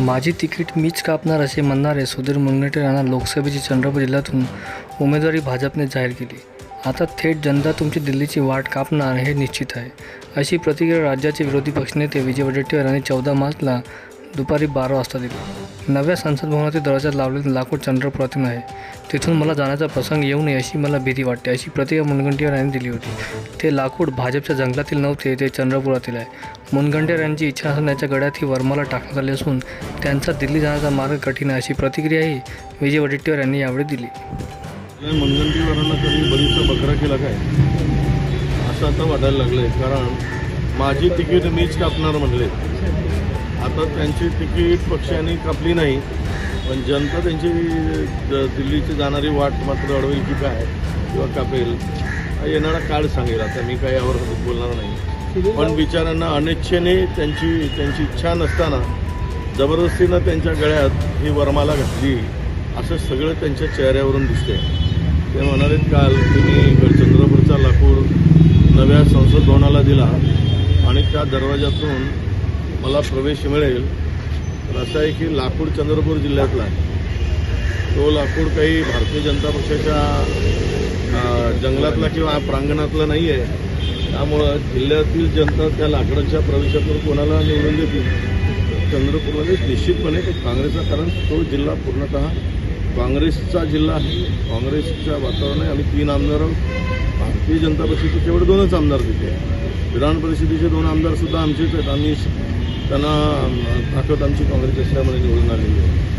माझी तिकीट मीच कापणार असे म्हणणारे सुधीर मुनगंटीवार यांना लोकसभेची चंद्रपूर जिल्ह्यातून उमेदवारी भाजपने जाहीर केली. आता थेट जनता तुमची दिल्लीची वाट कापणार हे निश्चित आहे. अशी प्रतिक्रिया राज्याचे विरोधी पक्षनेते विजय वडेट्टीवार यांनी चौदा मार्चला दुपारी बारा वाजता दिली. नव्या संसद भवनातील दरवाजात लावलेले लाकूड चंद्रपुरातून आहे. तिथून मला जाण्याचा प्रसंग येऊ नये अशी मला भीती वाटते अशी प्रतिक्रिया मुनगंटीवार यांनी दिली होती. ते लाकूड भाजपच्या जंगलातील नव्हते ते चंद्रपुरातील आहे. मुनगंटीवार यांची इच्छा असून त्यांच्या गळ्यात ही वर्माला टाकण्यात आली असून त्यांचा दिल्ली जाण्याचा मार्ग कठीण आहे अशी प्रतिक्रियाही विजय वडेट्टीवार यांनी यावेळी दिली. मुनगंटीवारांना कधी बरीचसा बकरा केला काय? असं आता वाटायला लागलंय. कारण माझी तिकीट मीच कापणार म्हणले. आता त्यांची तिकीट पक्षाने कापली नाही. पण जनता त्यांची दिल्लीची जाणारी वाट मात्र अडवेल की काय किंवा कापेल येणारा काळ सांगेल. आता मी काय यावर बोलणार नाही. पण बिचारांना अनिच्छेने त्यांची त्यांची इच्छा नसताना जबरदस्तीनं त्यांच्या गळ्यात ही वरमाला घातली. असं सगळं त्यांच्या चेहऱ्यावरून दिसतंय. ते म्हणाले काल की मी गडचंद्रपूरचा लाकूड नव्या संसद भवनाला दिला आणि त्या दरवाजातून मला प्रवेश मिळेल. असं आहे की लाकूड चंद्रपूर जिल्ह्यातला आहे. तो लाकूड काही भारतीय जनता पक्षाच्या जंगलातला किंवा प्रांगणातला नाही आहे त्यामुळं जिल्ह्यातील जनता त्या लाकडाच्या प्रवेशातून कोणाला निवडून देतील चंद्रपूरमध्ये निश्चितपणे ते काँग्रेसचा कारण तो जिल्हा पूर्णतः काँग्रेसचा जिल्हा आहे. काँग्रेसच्या वातावरण आहे आम्ही तीन आमदार आहोत. भारतीय जनता पक्षाचे केवळ दोनच आमदार तिथे विधान परिषदेचे दोन आमदारसुद्धा आमचेच आहेत. आम्ही त्यांना अं, ताकद आमची काँग्रेस असल्यामुळे निवडून आलेली आहे.